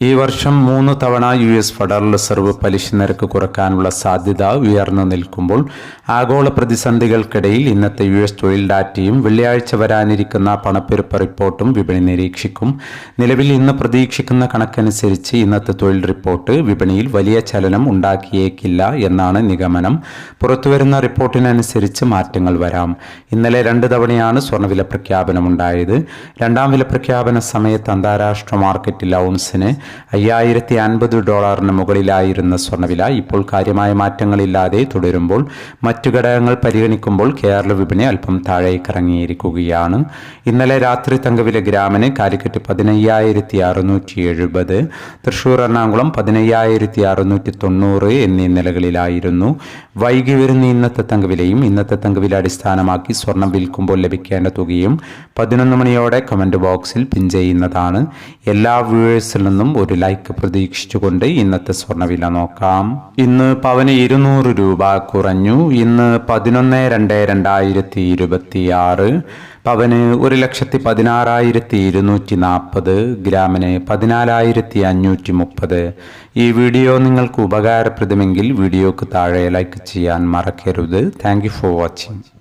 ഈ വർഷം മൂന്ന് തവണ യു എസ് ഫെഡറൽ റിസർവ് പലിശ നിരക്ക് കുറക്കാനുള്ള സാധ്യത ഉയർന്നു നിൽക്കുമ്പോൾ ആഗോള പ്രതിസന്ധികൾക്കിടയിൽ ഇന്നത്തെ യു എസ് തൊഴിൽ ഡാറ്റയും വെള്ളിയാഴ്ച വരാനിരിക്കുന്ന പണപ്പെരുപ്പ റിപ്പോർട്ടും വിപണി നിരീക്ഷിക്കും. നിലവിൽ ഇന്ന് പ്രതീക്ഷിക്കുന്ന കണക്കനുസരിച്ച് ഇന്നത്തെ തൊഴിൽ റിപ്പോർട്ട് വിപണിയിൽ വലിയ ചലനം ഉണ്ടാക്കിയേക്കില്ല എന്നാണ് നിഗമനം. പുറത്തുവരുന്ന റിപ്പോർട്ടിനനുസരിച്ച് മാറ്റങ്ങൾ വരാം. ഇന്നലെ രണ്ട് തവണയാണ് സ്വർണവില പ്രഖ്യാപനമുണ്ടായത്. രണ്ടാം വില പ്രഖ്യാപന സമയത്ത് അന്താരാഷ്ട്ര മാർക്കറ്റിൽ ഔൺസിന് അയ്യായിരത്തി അൻപത് ഡോളറിന് മുകളിലായിരുന്ന സ്വർണവില ഇപ്പോൾ കാര്യമായ മാറ്റങ്ങളില്ലാതെ തുടരുമ്പോൾ മറ്റു ഘടകങ്ങൾ പരിഗണിക്കുമ്പോൾ കേരള വിപണി അല്പം താഴേക്കിറങ്ങിയിരിക്കുകയാണ് ഇന്നലെ രാത്രി തങ്കവില ഗ്രാമിന് കാലിക്കറ്റ് പതിനയ്യായിരത്തി അറുന്നൂറ്റി എഴുപത് തൃശൂർ എറണാകുളം പതിനയ്യായിരത്തി അറുന്നൂറ്റി തൊണ്ണൂറ് എന്നീ നിലകളിലായിരുന്നു. വൈകി വരുന്ന ഇന്നത്തെ തങ്കവിലയും ഇന്നത്തെ തങ്കവില അടിസ്ഥാനമാക്കി സ്വർണം വിൽക്കുമ്പോൾ ലഭിക്കേണ്ട തുകയും പതിനൊന്ന് മണിയോടെ കമന്റ് ബോക്സിൽ പിൻ ചെയ്യുന്നതാണ്. എല്ലാ വ്യൂവേഴ്സിൽ നിന്നും ഒരു ലൈക്ക് പ്രതീക്ഷിച്ചുകൊണ്ട് ഇന്നത്തെ സ്വർണവില നോക്കാം. ഇന്ന് പവന് ഇരുന്നൂറ് രൂപ കുറഞ്ഞു. ഇന്ന് പതിനൊന്ന് രണ്ട് രണ്ടായിരത്തി ഇരുപത്തി ആറ് പവന് ഒരു ലക്ഷത്തി പതിനാറായിരത്തി ഇരുന്നൂറ്റി നാൽപ്പത് ഗ്രാമിന് പതിനാലായിരത്തി അഞ്ഞൂറ്റി മുപ്പത് ഈ വീഡിയോ നിങ്ങൾക്ക് ഉപകാരപ്രദമെങ്കിൽ വീഡിയോക്ക് താഴെ ലൈക്ക് ചെയ്യാൻ മറക്കരുത്. Thank for watching